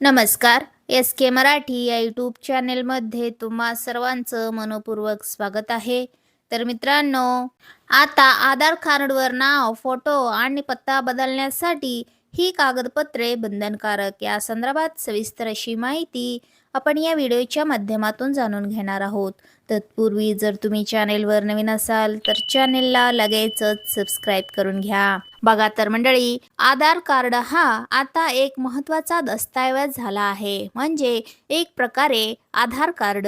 नमस्कार. एस के मराठी या यूट्यूब चॅनेलमध्ये तुम्हा सर्वांचं मनपूर्वक स्वागत आहे. तर मित्रांनो आता आधार कार्डवर नाव फोटो आणि पत्ता बदलण्यासाठी ही कागदपत्रे बंधनकारक या संदर्भात सविस्तर अशी माहिती आपण या व्हिडिओच्या माध्यमातून जाणून घेणार आहोत. तत्पूर्वी जर तुम्ही चॅनेलवर नवीन असाल तर चॅनेलला लगेचच सबस्क्राईब करून घ्या. बघा तर मंडळी आधार कार्ड हा आता एक महत्त्वाचा दस्तऐवज झाला आहे. म्हणजे एक प्रकारे आधार कार्ड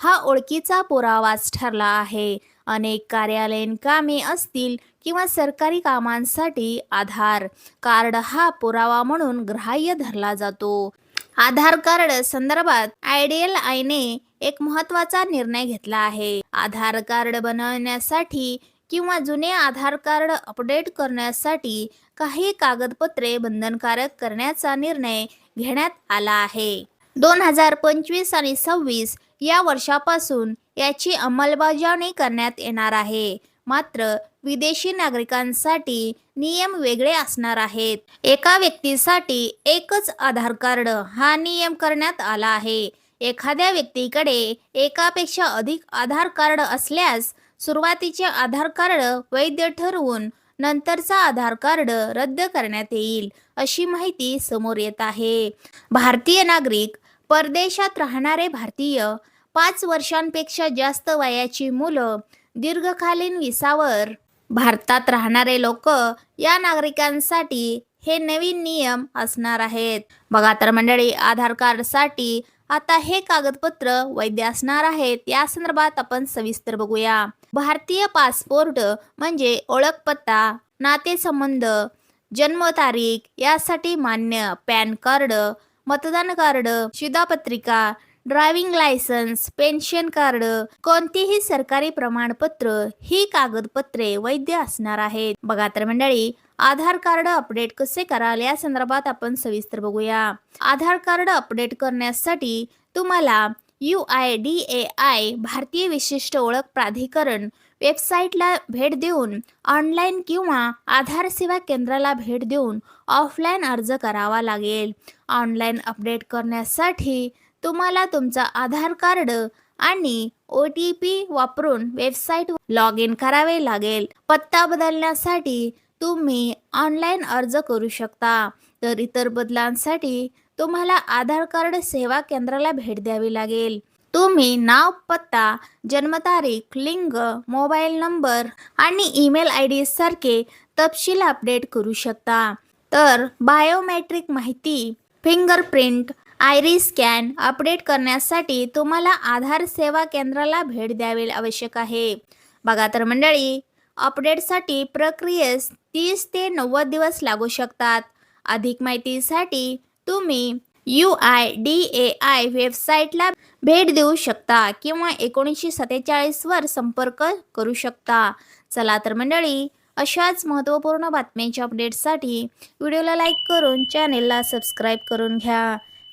हा ओळखीचा पुरावाच ठरला आहे. अनेक कार्यालयीन कामे असतील किंवा सरकारी कामांसाठी आधार कार्ड हा पुरावा म्हणून ग्राह्य धरला जातो. आधार कार्ड संदर्भात आयडियल आयने एक महत्त्वाचा निर्णय घेतला आहे. आधार कार्ड बनवण्यासाठी किंवा जुने आधार कार्ड अपडेट करण्यासाठी काही कागदपत्रे बंधनकारक करण्याचा निर्णय घेण्यात आला आहे. दोन हजार पंचवीस आणि सव्वीस या वर्षापासून याची अंमलबजावणी करण्यात येणार आहे. मात्र विदेशी नागरिकांसाठी नियम वेगळे असणार आहेत. एका व्यक्तीसाठी एकच आधार कार्ड हा नियम करण्यात आला आहे. एखाद्या व्यक्तीकडे एकापेक्षा अधिक आधार कार्ड असल्यास सुरुवातीचे आधार कार्ड वैध ठरवून नंतरचा आधार कार्ड रद्द करण्यात येईल अशी माहिती समोर येत आहे. भारतीय नागरिक परदेशात राहणारे भारतीय पाच वर्षांपेक्षा जास्त वयाची मुलं दीर्घकालीन विसावर. भारतात राहणारे लोक या नागरिकांसाठी हे नवीन नियम असणार आहेत. बघा तर मंडळी आधार कार्डसाठी आता हे कागदपत्र वैध असणार आहेत. या संदर्भात आपण सविस्तर बघूया. भारतीय पासपोर्ट म्हणजे ओळखपत्ता नातेसंबंध जन्मतारीख यासाठी मान्य पॅन कार्ड मतदान कार्ड शिधापत्रिका ड्रायव्हिंग लायसन्स पेन्शन कार्ड कोणतीही सरकारी प्रमाणपत्र ही कागदपत्रे वैध असणार आहेत. बघा तर मंडळी आधार कार्ड अपडेट कसे कराल या संदर्भात आपण सविस्तर बघूया. आधार कार्ड अपडेट करण्यासाठी तुम्हाला U I D A I भारतीय विशिष्ट ओळख प्राधिकरण वेबसाईटला भेट देऊन ऑनलाईन किंवा आधार सेवा केंद्राला भेट देऊन ऑफलाईन अर्ज करावा लागेल. ऑनलाईन अपडेट करण्यासाठी तुम्हाला तुमचा आधार कार्ड आणि ओ टी पी वापरून वेबसाईट लॉग इन करावे लागेल. पत्ता बदलण्यासाठी तुम्ही ऑनलाईन अर्ज करू शकता. तर इतर बदलांसाठी तुम्हाला आधार कार्ड सेवा केंद्राला भेट द्यावी लागेल. तुम्ही नाव पत्ता जन्मतारीख लिंग मोबाईल नंबर आणि ईमेल आय डी सारखे तपशील अपडेट करू शकता. तर बायोमेट्रिक माहिती फिंगरप्रिंट आयरी स्कॅन अपडेट करण्यासाठी तुम्हाला आधार सेवा केंद्राला भेट द्यावे आवश्यक आहे. बघा तर मंडळी अपडेटसाठी प्रक्रियेस तीस ते नव्वद दिवस लागू शकतात. अधिक माहितीसाठी तुम्ही U I D A I वेबसाईटला भेट देऊ शकता किंवा एकोणीसशे सत्तेचाळीसवर संपर्क करू शकता. चला तर मंडळी अशाच महत्त्वपूर्ण बातम्यांच्या अपडेटसाठी व्हिडिओला लाईक करून चॅनेलला सबस्क्राईब करून घ्या.